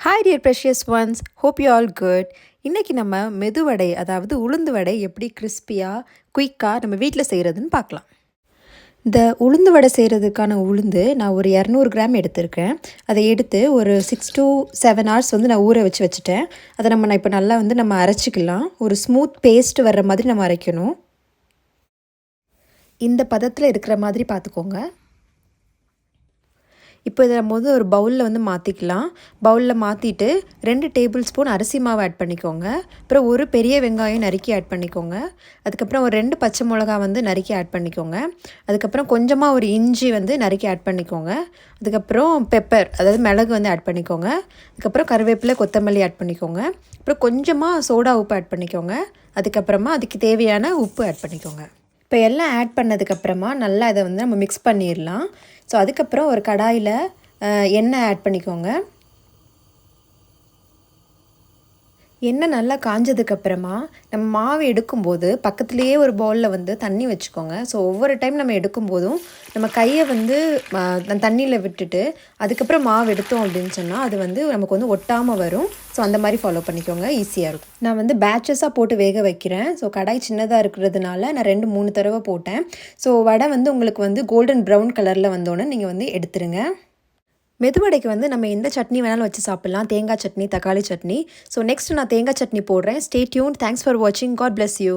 Hi dear precious ones hope you all good இன்றைக்கி நம்ம மெதுவடை அதாவது உளுந்து வடை எப்படி கிறிஸ்பியாக குயிக்காக நம்ம வீட்டில் செய்கிறதுன்னு பார்க்கலாம். இந்த உளுந்து வடை செய்கிறதுக்கான உளுந்து நான் ஒரு இரநூறு கிராம் எடுத்திருக்கேன். அதை எடுத்து ஒரு சிக்ஸ் டு செவன் ஹவர்ஸ் வந்து நான் ஊற வச்சு வச்சுட்டேன். அதை நம்ம நான் இப்போ நல்லா வந்து நம்ம அரைச்சிக்கலாம். ஒரு ஸ்மூத் பேஸ்ட் வர்ற மாதிரி நம்ம அரைக்கணும். இந்த பதத்தில் இருக்கிற மாதிரி பார்த்துக்கோங்க. இப்போ இதை நம்ம வந்து ஒரு பவுலில் வந்து மாற்றிக்கலாம் பவுலில் மாற்றிட்டு ரெண்டு டேபிள் ஸ்பூன் அரிசி மாவு ஆட் பண்ணிக்கோங்க. அப்புறம் ஒரு பெரிய வெங்காயம் நறுக்கி ஆட் பண்ணிக்கோங்க. அதுக்கப்புறம் ஒரு ரெண்டு பச்சை மிளகா வந்து நறுக்கி ஆட் பண்ணிக்கோங்க. அதுக்கப்புறம் கொஞ்சமாக ஒரு இஞ்சி வந்து நறுக்கி ஆட் பண்ணிக்கோங்க. அதுக்கப்புறம் பெப்பர் அதாவது மிளகு வந்து ஆட் பண்ணிக்கோங்க. அதுக்கப்புறம் கருவேப்பிலை கொத்தமல்லி ஆட் பண்ணிக்கோங்க. அப்புறம் கொஞ்சமாக சோடா உப்பு ஆட் பண்ணிக்கோங்க. அதுக்கப்புறமா அதுக்கு தேவையான உப்பு ஆட் பண்ணிக்கோங்க. இப்போ எல்லாம் ஆட் பண்ணதுக்கப்புறமா நல்லா இதை வந்து நம்ம மிக்ஸ் பண்ணிடலாம். ஸோ அதுக்கப்புறம் ஒரு கடாயில் எண்ணெய் ஆட் பண்ணிக்கோங்க. எண்ணெய் நல்லா காஞ்சதுக்கப்புறமா நம்ம மாவு எடுக்கும்போது பக்கத்துலேயே ஒரு பவுலில் வந்து தண்ணி வச்சுக்கோங்க. ஸோ ஒவ்வொரு டைம் நம்ம எடுக்கும்போதும் நம்ம கையை வந்து தண்ணியில் விட்டுட்டு அதுக்கப்புறம் மாவு எடுத்தோம் அப்படின்னு சொன்னால் அது வந்து நமக்கு வந்து ஒட்டாமல் வரும். ஸோ அந்த மாதிரி ஃபாலோ பண்ணிக்கோங்க. ஈஸியாக இருக்கும். நான் வந்து பேட்சஸாக போட்டு வேக வைக்கிறேன். ஸோ கடாய் சின்னதாக இருக்கிறதுனால நான் ரெண்டு மூணு தடவை போட்டேன். ஸோ வடை வந்து உங்களுக்கு வந்து கோல்டன் ப்ரௌன் கலரில் வந்தோன்னே நீங்கள் வந்து எடுத்துருங்க. மெதுவடைக்கு வந்து நம்ம எந்த சட்னி வேணாலும் வச்சு சாப்பிட்லாம். தேங்காய் சட்னி தக்காளி சட்னி. ஸோ நெக்ஸ்ட் நான் தேங்காய் சட்னி போடுறேன். ஸ்டே டியூன் தேங்க்ஸ் ஃபார் வாட்சிங் காட் பிளஸ் யூ